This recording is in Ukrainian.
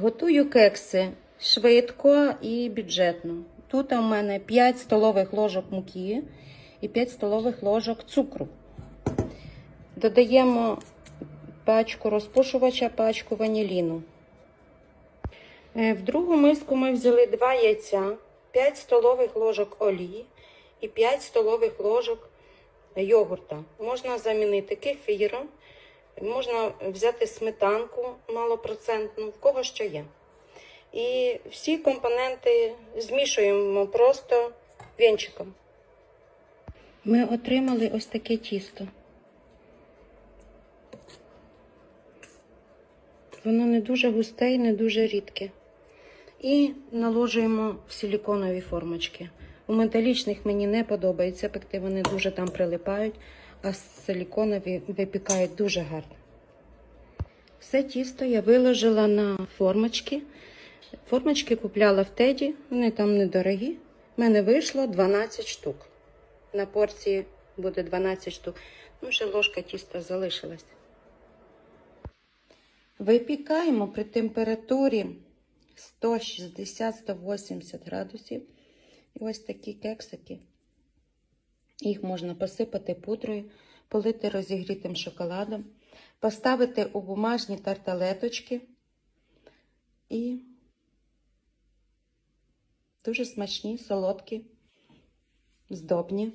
Готую кекси швидко і бюджетно. Тут у мене 5 столових ложок муки і 5 столових ложок цукру. Додаємо пачку розпушувача, пачку ваніліну. Е, В другу миску ми взяли 2 яйця, 5 столових ложок олії і 5 столових ложок йогурта. Можна замінити кефіром, можна взяти сметанку малопроцентну, в кого що є. І всі компоненти змішуємо просто вінчиком. Ми отримали ось таке тісто. Воно не дуже густе і не дуже рідке. І наложуємо в силіконові формочки. У металічних мені не подобається пекти, вони дуже там прилипають, а силіконові випікають дуже гарно. Все тісто я виложила на формочки. Формочки купляла в теді, вони там недорогі. У мене вийшло 12 штук. На порції буде 12 штук. Ну, ще ложка тіста залишилась. Випікаємо при температурі 160-180 градусів. І ось такі кексики. Їх можна посипати пудрою, полити розігрітим шоколадом, поставити у бумажні тарталеточки і дуже смачні, солодкі, здобні.